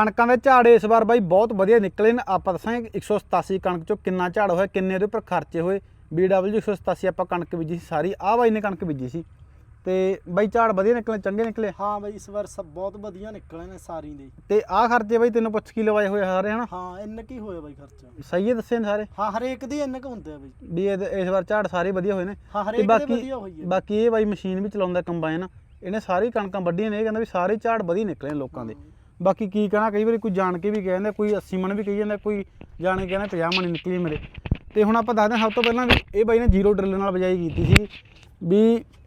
ਕਣਕਾਂ ਦੇ ਝਾੜ ਇਸ ਵਾਰ ਬਾਈ ਬਹੁਤ ਵਧੀਆ ਨਿਕਲੇ ਨੇ। ਆਪਾਂ ਦੱਸਾਂਗੇ 187 ਕਣਕ ਚੋਂ ਕਿੰਨਾ ਝਾੜ ਹੋਇਆ ਕਿੰਨੇ ਉਹਦੇ ਉੱਪਰ ਖਰਚੇ ਹੋਏ। BW 187 ਆਪਾਂ ਕਣਕ ਬੀਜੀ ਸੀ ਸਾਰੀ। ਆਹ ਬਾਈ ਨੇ ਕਣਕ ਬੀਜੀ ਸੀ। ਤੇ ਬਾਈ ਝਾੜ ਵਧੀਆ ਨਿਕਲੇ ਚੰਗੇ ਨਿਕਲੇ? ਹਾਂ ਬਾਈ ਇਸ ਵਾਰ ਸਭ ਬਹੁਤ ਵਧੀਆ ਨਿਕਲੇ ਨੇ ਸਾਰੀ ਦੇ। ਤੇ ਆਹ ਖਰਚੇ ਬਾਈ ਤੈਨੂੰ ਪੁੱਛ ਕੀ ਲਵਾਏ ਹੋਏ ਸਾਰੇ ਹਨਾ? ਹਾਂ ਇੰਨਾ ਕੀ ਹੋਇਆ ਬਾਈ ਖਰਚਾ। ਸਹੀ ਹੈ ਦੱਸੇ ਨੇ ਸਾਰੇ? ਹਾਂ ਹਰੇਕ ਦੀ ਇੰਨਾ ਕੁ ਹੁੰਦੇ ਆ ਬਾਈ। ਵੀ ਇਸ ਵਾਰ ਝਾੜ ਸਾਰੇ ਵਧੀਆ ਹੋਏ ਨੇ। ਹਾਂ ਤੇ ਹਰੇਕ ਦੇ ਬਾਕੀ ਵਧੀਆ ਹੋਈ ਹੈ। ਬਾਕੀ ਇਹ ਬਾਈ ਮਸ਼ੀਨ ਵੀ ਚਲਾਉਂਦਾ ਕੰਬਾਈਨ। ਇਹਨੇ ਸਾਰੀ ਕਣਕਾਂ ਵੱਢੀਆਂ ਨੇ ਇਹ ਕਹਿੰਦਾ ਵੀ ਸਾਰੇ ਝਾੜ ਵਧੀਆ ਨਿਕਲੇ ਨੇ ਲੋਕਾਂ ਦੇ। ਬਾਕੀ ਕੀ ਕਹਣਾ, ਕਈ ਵਾਰੀ ਕੋਈ ਜਾਣ ਕੇ ਵੀ ਕਹਿ ਜਾਂਦਾ ਕੋਈ 80 ਮਣ ਵੀ ਕਹੀ ਜਾਂਦਾ, ਕੋਈ ਜਾਣ ਕੇ ਕਹਿੰਦਾ 50 ਮਣ ਨਿਕਲੀ ਮੇਰੇ। ਤੇ ਹੁਣ ਆਪਾਂ ਦੱਸਦੇ ਹਾਂ ਸਭ ਤੋਂ ਪਹਿਲਾਂ ਵੀ ਇਹ ਬਾਈ ਨੇ ਜ਼ੀਰੋ ਡਰਿਲ ਨਾਲ ਬਿਜਾਈ ਕੀਤੀ ਸੀ ਵੀ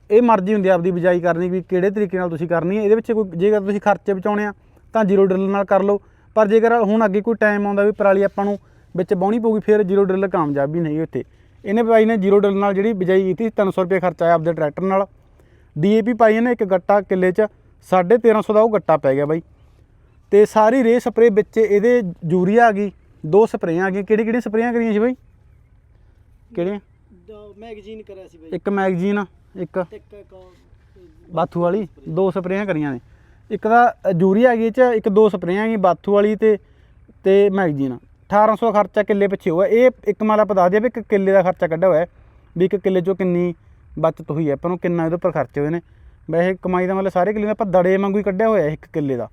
ਇਹ ਮਰਜ਼ੀ ਹੁੰਦੀ ਆਪਦੀ ਬਿਜਾਈ ਕਰਨੀ ਵੀ ਕਿਹੜੇ ਤਰੀਕੇ ਨਾਲ ਤੁਸੀਂ ਕਰਨੀ ਹੈ ਇਹਦੇ ਵਿੱਚ ਕੋਈ ਜੇਕਰ ਤੁਸੀਂ ਖਰਚੇ ਬਚਾਉਣੇ ਆ ਤਾਂ ਜ਼ੀਰੋ ਡਰਿਲ ਨਾਲ ਕਰ ਲਓ। ਪਰ ਜੇਕਰ ਹੁਣ ਅੱਗੇ ਕੋਈ ਟਾਈਮ ਆਉਂਦਾ ਵੀ ਪਰਾਲੀ ਆਪਾਂ ਨੂੰ ਵਿੱਚ ਬਾਉਣੀ ਪਊਗੀ, ਫਿਰ ਜ਼ੀਰੋ ਡਰਿਲ ਕਾਮਯਾਬ ਵੀ ਨਹੀਂ ਉੱਥੇ। ਇਹਨੇ ਬਾਈ ਨੇ ਜ਼ੀਰੋ ਡਰਿਲ ਨਾਲ ਜਿਹੜੀ ਬਿਜਾਈ ਕੀਤੀ 300 ਰੁਪਏ ਖਰਚਾ ਆਇਆ ਆਪਦੇ ਟਰੈਕਟਰ ਨਾਲ। ਡੀਏਪੀ ਪਾਈ ਇਹਨੇ ਇੱਕ ਗੱਟਾ ਕਿੱਲੇ 'ਚ 1350 ਦਾ ਉਹ ਗੱਟਾ ਪੈ ਗਿਆ ਬਾਈ। ਤੇ ਸਾਰੀ ਰੇ ਸਪਰੇ ਵਿੱਚ ਇਹਦੇ ਯੂਰੀਆ ਆ ਗਈ ਦੋ ਸਪਰੇਆਂ ਆ ਗਈਆਂ। ਕਿਹੜੀ ਕਿਹੜੀ ਸਪਰੇਆਂ ਕਰੀਆਂ ਸੀ ਬਾਈ? ਕਿਹੜੀਆਂ? ਮੈਗਜ਼ੀਨ ਕਰਿਆ ਸੀ ਬਾਈ। ਇੱਕ ਮੈਗਜ਼ੀਨ ਇੱਕ ਬਾਥੂ ਵਾਲੀ ਦੋ ਸਪਰੇਆਂ ਕਰੀਆਂ ਨੇ। ਇੱਕ ਦਾ ਯੂਰੀਆ ਹੈਗੀ ਇਹ ਚ ਇੱਕ ਦੋ ਸਪਰੇਆਂ ਹੈਗੀ ਬਾਥੂ ਵਾਲੀ ਤੇ ਤੇ ਮੈਗਜ਼ੀਨ। 1800 ਖਰਚਾ ਕਿੱਲੇ ਪਿੱਛੇ ਹੋਇਆ। ਇਹ ਇੱਕ ਮਾਲ ਦੱਸ ਦਿਆ ਵੀ ਇੱਕ ਕਿੱਲੇ ਦਾ ਖਰਚਾ ਕੱਢਿਆ ਹੋਇਆ ਵੀ ਇੱਕ ਕਿੱਲੇ ਚੋਂ ਕਿੰਨੀ ਬਚਤ ਹੋਈ ਹੈ। ਆਪਾਂ ਨੂੰ ਕਿੰਨਾ ਇਹਦੇ ਉੱਪਰ ਖਰਚੇ ਹੋਏ ਨੇ। ਵੈਸੇ ਕਮਾਈ ਦਾ ਮਤਲਬ ਸਾਰੇ ਕਿੱਲੇ ਦਾ ਆਪਾਂ ਦੜੇ ਵਾਂਗੂ ਹੀ ਕੱਢਿਆ ਹੋਇਆ ਇੱਕ ਕਿੱਲੇ ਦਾ।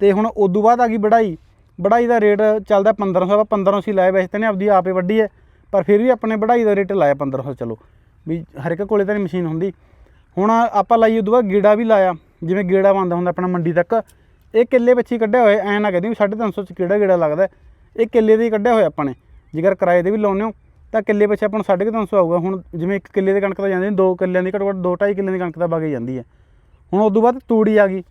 ਤੇ ਹੁਣ ਉਦੋਂ ਬਾਅਦ ਆ ਗਈ ਵਢਾਈ। ਵਢਾਈ ਦਾ ਰੇਟ ਚੱਲਦਾ 1500 ਆਪਾਂ 1500 ਹੀ ਲਾਇਆ ਵੈਸੇ ਤਾਂ ਨੇ ਆਪਦੀ ਆਪੇ ਵੱਢੀ ਹੈ, ਪਰ ਫਿਰ ਵੀ ਆਪਣੇ ਵਢਾਈ ਦਾ ਰੇਟ ਲਾਇਆ 1500 ਚਲੋ। ਵੀ ਹਰ ਇੱਕ ਕੋਲੇ ਤਾਂ ਨਹੀਂ ਮਸ਼ੀਨ ਹੁੰਦੀ। ਹੁਣ ਆਪਾਂ ਲਾਈ ਉਦੋਂ ਬਾਅਦ ਗੇੜਾ ਵੀ ਲਾਇਆ, ਜਿਵੇਂ ਗੇੜਾ ਬੰਦਾ ਹੁੰਦਾ ਆਪਣਾ ਮੰਡੀ ਤੱਕ। ਇਹ ਕਿੱਲੇ ਵਿੱਚ ਹੀ ਕੱਢਿਆ ਹੋਇਆ, ਐ ਨਾ ਕਹਦੀ ਵੀ 350 ਚ ਕਿਹੜਾ ਗੇੜਾ ਲੱਗਦਾ ਇਹ ਕਿੱਲੇ ਦੇ ਹੀ ਕੱਢਿਆ ਹੋਇਆ ਆਪਾਂ ਨੇ। ਜੇਕਰ ਕਿਰਾਏ ਦੇ ਵੀ ਲਾਉਂਦੇ ਹੋ, ਤਾਂ ਕਿੱਲੇ ਪਿੱਛੇ ਆਪਾਂ ਨੂੰ 350 ਆਊਗਾ। ਹੁਣ ਜਿਵੇਂ ਇੱਕ ਕਿੱਲੇ ਦੇ ਕਣਕ ਤਾਂ ਜਾਂਦੀ ਨਹੀਂ ਦੋ ਕਿੱਲਿਆਂ ਦੀ ਘੱਟੋ ਘੱਟ ਦੋ ਢਾਈ ਕਿੱਲਿਆਂ ਦੀ ਕਣਕ ਦਾ ਵਗੇ ਜਾਂਦੀ ਹੈ। ਹੁਣ ਉਦੋਂ ਬਾਅਦ ਤੂੜੀ ਆ ਗਈ।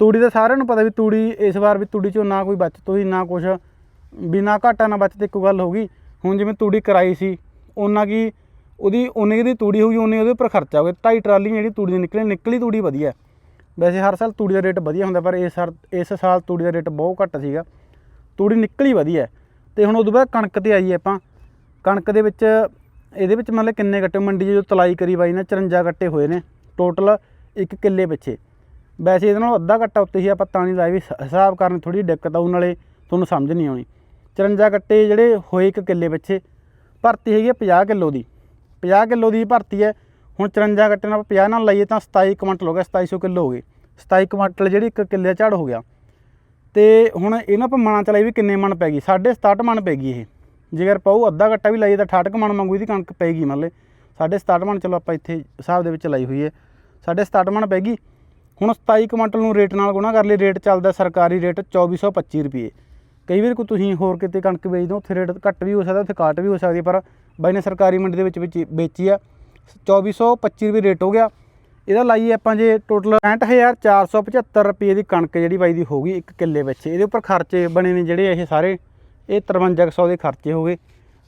ਤੂੜੀ ਦਾ ਸਾਰਿਆਂ ਨੂੰ ਪਤਾ ਵੀ ਤੂੜੀ ਇਸ ਵਾਰ ਵੀ ਤੂੜੀ ਚੋਂ ਨਾ ਕੋਈ ਬਚਤ ਹੋਈ, ਨਾ ਕੁਛ। ਵੀ ਨਾ ਘਾਟਾ ਨਾ ਬਚਤ ਇੱਕੋ ਗੱਲ ਹੋ ਗਈ। ਹੁਣ ਜਿਵੇਂ ਤੂੜੀ ਕਰਾਈ ਸੀ ਉਹਨਾਂ ਕੀ ਉਹਦੀ ਉਹਨੇ ਦੀ ਤੂੜੀ ਹੋਊਗੀ ਉਹਨੇ ਉਹਦੇ ਉੱਪਰ ਖਰਚਾ ਹੋ ਗਿਆ ਢਾਈ ਟਰਾਲੀ ਜਿਹੜੀ ਤੂੜੀ ਦੀ ਨਿਕਲੀ ਨਿਕਲੀ ਤੂੜੀ ਵਧੀਆ। ਵੈਸੇ ਹਰ ਸਾਲ ਤੂੜੀ ਦਾ ਰੇਟ ਵਧੀਆ ਹੁੰਦਾ, ਪਰ ਇਸ ਸਾਲ ਇਸ ਸਾਲ ਤੂੜੀ ਦਾ ਰੇਟ ਬਹੁਤ ਘੱਟ ਸੀਗਾ। ਤੂੜੀ ਨਿਕਲੀ ਵਧੀਆ ਹੈ। ਤੇ ਹੁਣ ਉਦੋਂ ਬਾਅਦ ਕਣਕ ਤੇ ਆਈਏ ਆਪਾਂ। ਕਣਕ ਦੇ ਵਿੱਚ, ਇਹਦੇ ਵਿੱਚ ਮਤਲਬ ਕਿੰਨੇ ਗੱਟੇ ਮੰਡੀ 'ਚ ਜੋ ਤਲਾਈ ਕਰੀ ਬਾਈ ਨੇ 54 ਗੱਟੇ ਹੋਏ ਨੇ। ਟੋਟਲ ਇੱਕ ਕਿੱਲੇ ਪਿੱਛੇ। ਵੈਸੇ ਇਹਦੇ ਨਾਲੋਂ ਅੱਧਾ ਕੱਟਾ ਉੱਤੇ ਹੀ ਆਪਾਂ ਤਾਂ ਨਹੀਂ ਲਾਇਆ ਵੀ ਹਿਸਾਬ ਕਰਨ ਥੋੜੀ ਦਿੱਕਤ ਆਉ ਨਾਲੇ ਤੁਹਾਨੂੰ ਸਮਝ ਨਹੀਂ ਆਉਣੀ। 54 ਕੱਟੇ ਜਿਹੜੇ ਹੋਏ ਇੱਕ ਕਿੱਲੇ ਪਿੱਛੇ, ਭਰਤੀ ਹੈਗੀ ਹੈ 50 ਕਿਲੋ ਦੀ। 50 ਕਿਲੋ ਦੀ ਭਰਤੀ ਹੈ, ਹੁਣ 54 ਕੱਟੇ ਨਾਲ ਆਪਾਂ 50 ਨਾਲ ਲਾਈਏ ਤਾਂ 27 ਕੁਇੰਟਲ ਹੋ ਗਿਆ 2700 ਕਿਲੋ ਹੋ ਗਏ। 27 ਕੁਇੰਟਲ ਜਿਹੜੀ ਇੱਕ ਕਿੱਲੇ ਦਾ ਝਾੜ ਹੋ ਗਿਆ। ਤੇ ਹੁਣ ਇਹਨਾਂ ਆਪਾਂ ਮਣਾ ਚਲਾਈ ਵੀ ਕਿੰਨੇ ਮਣ ਪੈ ਗਈ? 67 ਮਣ ਪੈ ਗਈ ਇਹ। ਜੇਕਰ ਪਾਉ ਅੱਧਾ ਗੱਟਾ ਵੀ ਲਾਈਏ ਤਾਂ 68 ਮਣ ਮੰਗੂ ਇਹਦੀ ਕਣਕ ਪੈਗੀ ਮੰਨ ਲੈ। 67 ਮਣ ਚਲੋ ਆਪਾਂ ਇੱਥੇ ਹਿਸਾਬ ਦੇ ਵਿੱਚ ਲਾਈ ਹੋਈ ਹੈ। 67 ਮਣ ਪੈ ਗਈ। ਹੁਣ 27 ਕੁਇੰਟਲ ਨੂੰ ਰੇਟ ਨਾਲ ਗੁਣਾ ਕਰ ਲਈ, ਰੇਟ ਚੱਲਦਾ ਸਰਕਾਰੀ ਰੇਟ 2425 ਰੁਪਏ। ਕਈ ਵਾਰ ਕੋਈ ਤੁਸੀਂ ਹੋਰ ਕਿਤੇ ਕਣਕ ਵੇਚਦੇ ਹੋ ਉੱਥੇ ਰੇਟ ਘੱਟ ਵੀ ਹੋ ਸਕਦਾ, ਉੱਥੇ ਘਾਟ ਵੀ ਹੋ ਸਕਦੀ ਪਰ ਬਾਈ ਨੇ ਸਰਕਾਰੀ ਮੰਡੀ ਦੇ ਵਿੱਚ ਵੇਚੀ- ਵੇਚੀ ਆ। 2425 ਰੁਪਏ ਰੇਟ ਹੋ ਗਿਆ। ਇਹਦਾ ਲਾਈਏ ਆਪਾਂ ਜੇ ਟੋਟਲ 65475 ਰੁਪਏ ਦੀ ਕਣਕ ਜਿਹੜੀ ਬਾਈ ਦੀ ਹੋਊਗੀ ਇੱਕ ਕਿੱਲੇ ਵਿੱਚ। ਇਹਦੇ ਉੱਪਰ ਖਰਚੇ ਬਣੇ ਨੇ ਜਿਹੜੇ ਇਹ ਸਾਰੇ, ਇਹ 5300 ਦੇ ਖਰਚੇ ਹੋ ਗਏ।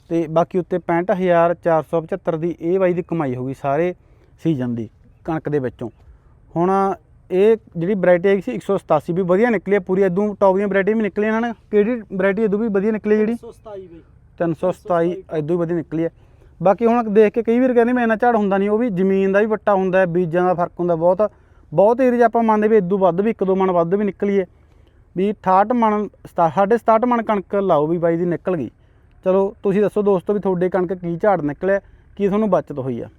ਤੇ ਬਾਕੀ ਉੱਤੇ 65475 ਦੀ ਇਹ ਬਾਈ ਦੀ ਕਮਾਈ ਹੋਊਗੀ ਸਾਰੇ ਸੀਜ਼ਨ ਦੀ ਕਣਕ ਦੇ ਵਿੱਚੋਂ। ਹੁਣ ਇਹ ਜਿਹੜੀ ਵੈਰਾਈਟੀ ਆਈ ਸੀ 187 ਵੀ ਵਧੀਆ ਨਿਕਲੀ ਹੈ ਪੂਰੀ ਇਦੋਂ ਟੌਪ ਦੀਆਂ ਵੈਰਾਈਟੀ ਵੀ ਨਿਕਲੀਆਂ ਨੇ ਕਿਹੜੀ ਵੈਰਾਈਟੀ ਇਦੋਂ ਵੀ ਵਧੀਆ ਨਿਕਲੀ ਜਿਹੜੀ? 127 ਬਾਈ। 327 ਇਦੋਂ ਹੀ ਵਧੀਆ ਨਿਕਲੀ ਹੈ ਬਾਕੀ ਹੁਣ ਦੇਖ ਕੇ ਕਈ ਵਾਰ ਕਹਿੰਦੇ ਮੈਂ ਇੰਨਾ ਝਾੜ ਹੁੰਦਾ ਨਹੀਂ ਉਹ ਵੀ ਜ਼ਮੀਨ ਦਾ ਵੀ ਵੱਟਾ ਹੁੰਦਾ ਹੈ ਬੀਜਾਂ ਦਾ ਫ਼ਰਕ ਹੁੰਦਾ ਬਹੁਤ। ਬਹੁਤ ਏਰੀਆ ਆਪਾਂ ਮੰਨਦੇ ਵੀ ਇਦੋਂ ਵੱਧ ਵੀ ਇੱਕ ਦੋ ਮਣ ਵੱਧ ਵੀ ਨਿਕਲੀ ਹੈ ਵੀ 68 ਮਣ ਸਤਾ- ਸਾਢੇ 67 ਮਣ ਕਣਕ ਲਾਓ ਵੀ ਬਾਈ ਦੀ ਨਿਕਲ ਗਈ। ਚਲੋ ਤੁਸੀਂ ਦੱਸੋ ਦੋਸਤੋ ਵੀ ਤੁਹਾਡੇ ਕਣਕ ਕੀ ਝਾੜ ਨਿਕਲਿਆ ਕੀ ਤੁਹਾਨੂੰ ਬਚਤ ਹੋਈ ਆ?